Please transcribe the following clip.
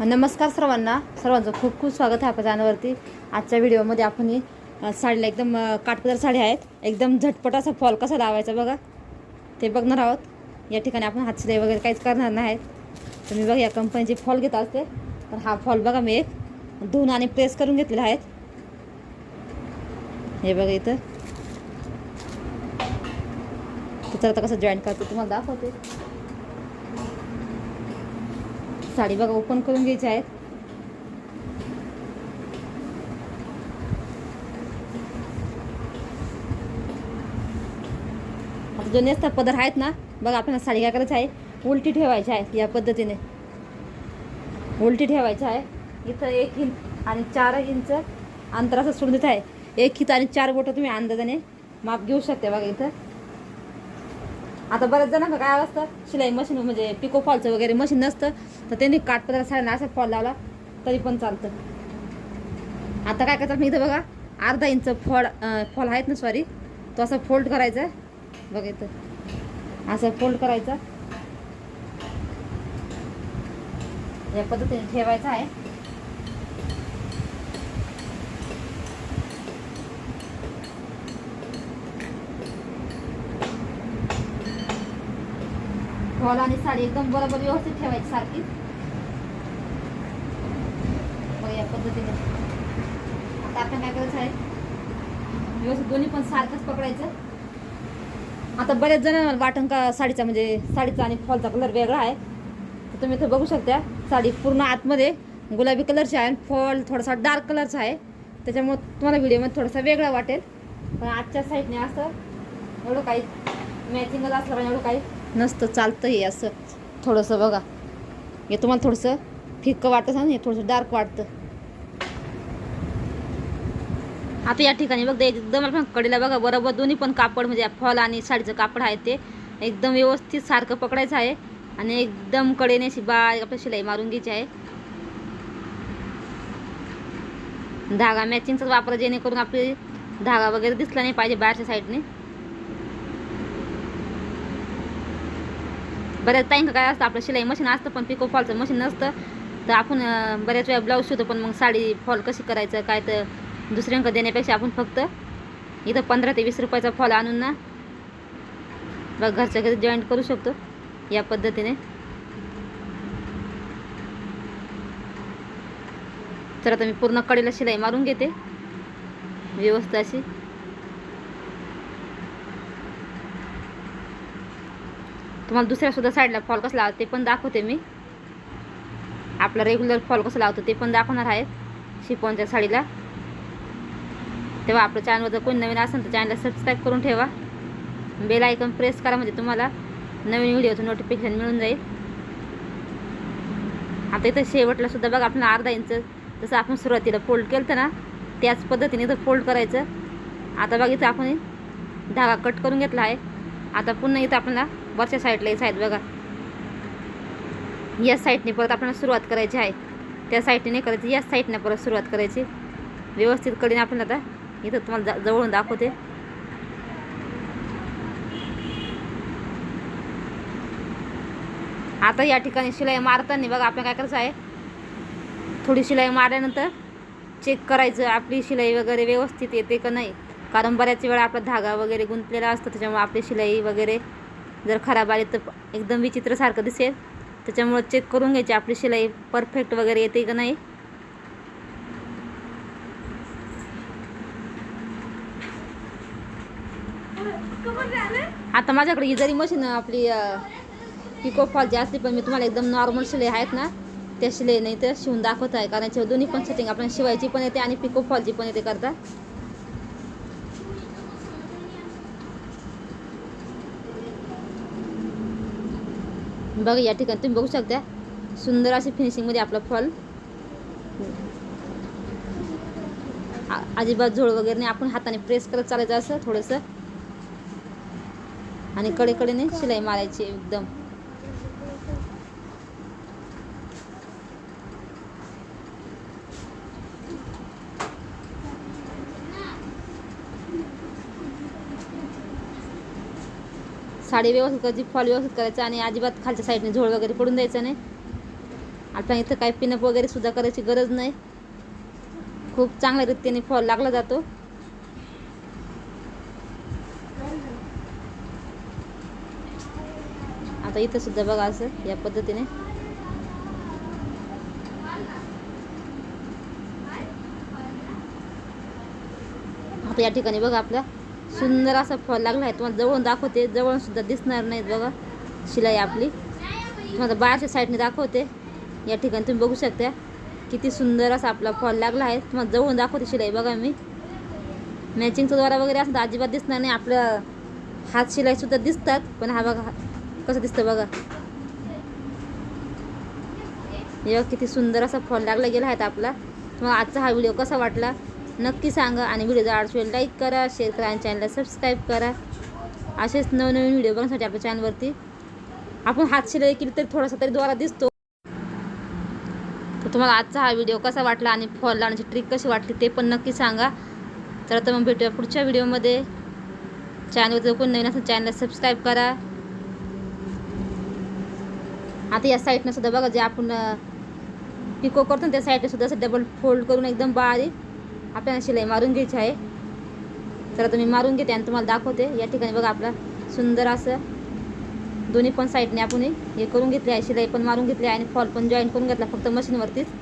नमस्कार सर्वांना. सर्वांचं खूप खूप स्वागत आहे आपल्या चॅनलवरती. आजच्या व्हिडिओमध्ये आपण ही, साडीला एकदम काटपदर साड्या आहेत. एकदम झटपट असा फॉल कसा लावायचा बघा. ते बघणार आहोत. या ठिकाणी आपण हातशिलाई वगैरे काहीच करणार नाहीत. तुम्ही बघा या कंपनीचे फॉल घेत असते. तर हा फॉल बघा मी एक. धुवून आणि प्रेस करून घेतलेला आहेत हे बघा इथं. तर आता कसं जॉईन करते तुम्हाला दाखवते. साडी बघा ओपन करून घ्यायची आहेत. आता जो नेसता पदर आहेत ना बघा आपल्याला साडी काय करायची आहे? उलटी ठेवायची आहे या पद्धतीने. उलटी ठेवायची आहे. इथं एक इंच आणि चार इंच अंतर असं सोडून देत आहे. एक हित आणि चार बोटं तुम्ही अंदाजाने माप घेऊ शकता बघा इथं. आता बऱ्याच जणांना काय असतं शिलाई मशीन म्हणजे पिको फॉलचं वगैरे मशीन नसतं. तर त्यांनी काठपदर साड्यांना असा फॉल लावला तरी पण चालतं. आता काय करतात मी इथं बघा अर्धा इंच फॉल फॉल आहेत ना सॉरी तो असा फोल्ड करायचा बघा इथं. असं फोल्ड करायचा. या पद्धतीने ठेवायचा आहे. फॉल आणि साडी एकदम बरोबर व्यवस्थित ठेवायची सारखी. या पद्धतीने. आता आपण काय करायचं आहे. व्यवस्थित दोन्ही पण सारखंच पकडायचं. आता बरेच जण वाटण का साडीचा म्हणजे साडीचा आणि फॉलचा कलर वेगळा आहे. तर तुम्ही इथं बघू शकता साडी पूर्ण आतमध्ये गुलाबी कलरची आहे आणि फॉल थोडासा डार्क कलरचा आहे. त्याच्यामुळं तुम्हाला व्हिडिओमध्ये थोडासा वेगळा वाटेल. पण आजच्या साईडने असं एवढं काही मॅचिंगच असलं पाहिजे एवढं काही नसतं चालतं हे असं. थोडंसं बघा. हे तुम्हाला थोडंसं फिक्कं वाटतं ना हे थोडंसं डार्क वाटतं. आता या ठिकाणी बघ एकदम कडीला कडेला बघा बरोबर दोन्ही पण कापड म्हणजे फॉल आणि साडीचं कापड आहे ते. एकदम व्यवस्थित सारखं पकडायचं आहे. आणि एकदम कडेने अशी बारीक आपल्या शिलाई मारून घ्यायची आहे. धागा मॅचिंगचाच वापर जेणेकरून आपली धागा वगैरे दिसला नाही पाहिजे बाहेरच्या साईडने बऱ्याच टाईम काय असतं आपलं शिलाई मशीन असतं पण पिको फॉलचं मशीन नसतं. तर आपण बऱ्याच वेळा ब्लाऊज शिवतो पण मग साडी फॉल कशी करायचं काय तर दुसऱ्यांकडे देण्यापेक्षा आपण फक्त इथं पंधरा ते वीस रुपयाचा फॉल आणून ना बघ घरच्या घरी जॉईंट करू शकतो या पद्धतीने. तर आता मी पूर्ण कडेला शिलाई मारून घेते व्यवस्थित अशी. तुम्हाला दुसऱ्या सुद्धा साईडला फॉल कसं लावते ते पण दाखवते मी. आपला रेग्युलर फॉल कसं लावतो ते पण दाखवणार आहेत शिपॉनच्या साडीला. तेव्हा आपलं चॅनलवर जर कोणी नवीन असेल तर चॅनलला सबस्क्राईब करून ठेवा. बेल आयकन प्रेस करा म्हणजे तुम्हाला नवीन व्हिडिओचं नोटिफिकेशन मिळून जाईल. आता इथं शेवटला सुद्धा बघा आपण अर्धा इंच जसं आपण सुरुवातीला फोल्ड केलं ना त्याच पद्धतीने इथं फोल्ड करायचं. आता बघा इथं आपण धागा कट करून घेतला आहे. आता पुन्हा इथं आपल्याला वरच्या साईडला यायचं आहेत बघा. या साईडने परत आपल्याला सुरुवात करायची आहे. त्या साईडने नाही करायची या साईडने परत सुरुवात करायची. व्यवस्थित कडीने आपण आता. इथं तुम्हाला जवळून दाखवते. आता या ठिकाणी शिलाई मारताना बघा आपण काय करायचं आहे? थोडी शिलाई मारल्यानंतर चेक करायचं आपली शिलाई वगैरे व्यवस्थित येते का नाही? कारण बऱ्याच वेळा आपला धागा वगैरे गुंतलेला असतो त्याच्यामुळे आपली शिलाई वगैरे जर खराब आली तर एकदम विचित्रसारखं दिसेल. त्याच्यामुळं चेक करून घ्यायची आपली शिलाई परफेक्ट वगैरे येते का नाही. आता माझ्याकडे ही जरी मशीन आपली पिको फॉलची असली पण मी तुम्हाला एकदम नॉर्मल शिलाई आहेत ना त्या शिलाई नाही तर शिवून दाखवत आहे. कारण याच्यावर दोन्ही पण सेटिंग आपल्याला शिवायची पण येते आणि पिको फॉलची पण येते करता. बघा या ठिकाणी तुम्ही बघू शकता. सुंदर अशी फिनिशिंगमध्ये आपला फॉल. आ- अजिबात झोळ वगैरे नाही. आपण हाताने प्रेस करत चालायचं असं थोडंसं. आणि कडेकडेने शिलाई मारायची एकदम. साडी व्यवस्थित करायची फॉल व्यवस्थित करायचं आणि अजिबात खालच्या साईडने झोळ वगैरे पडून द्यायचं नाही. आपल्याला इथं काही पिनअप वगैरे सुद्धा करायची गरज नाही. खूप चांगल्या रीतीने फॉल लागला जातो. आता इथं सुद्धा बघा असं या पद्धतीने. आता या ठिकाणी बघा आपला सुंदर असा फॉल लागला आहे. तुम्हाला जवळून दाखवते. जवळून सुद्धा दिसणार नाहीत बघा. शिलाई आपली. तुम्हाला बाहेरच्या साईडने दाखवते. या ठिकाणी तुम्ही बघू शकता किती सुंदर असा आपला फॉल लागला आहे. तुम्हाला जवळून दाखवते शिलाई बघा मी. मॅचिंगचा द्वारा वगैरे असं तर अजिबात दिसणार नाही. आपलं हात शिलाईसुद्धा दिसतात. पण हा बघा कसं दिसतं बघा. हे किती सुंदर असा फॉल लागला गेला आहे आपला. तुम्हाला आजचा हा व्हिडिओ कसा वाटला? नक्की सांगा आणि व्हिडिओ जर आवडला लाईक करा शेअर करा आणि चॅनलला सबस्क्राईब करा. असेच नवनवीन व्हिडिओ बघण्यासाठी आपल्या चॅनलवरती आपण हात शिलाई केली तरी थोडासा तरी द्वारा दिसतो. तर तुम्हाला आजचा हा व्हिडिओ कसा वाटला आणि फॉल लावण्याची ट्रिक कशी वाटली ते पण नक्की सांगा. तर आता मग भेटूया पुढच्या व्हिडिओमध्ये चॅनलवर जर नवीन असेल चॅनलला सबस्क्राईब करा. आता या साईडनं सुद्धा बघा जे आपण पिको करतो ना त्या साईडने सुद्धा असं डबल फोल्ड करून एकदम बारीक आपल्याला शिलाई मारून घ्यायची आहे. तर आता मी मारून घेते आणि तुम्हाला दाखवते. या ठिकाणी बघा आपला सुंदर असं दोन्ही पण साईडने आपण हे करून घेतले आहे. शिलाई पण मारून घेतली आहे आणि फॉल पण जॉईन करून घेतला फक्त मशीनवरतीच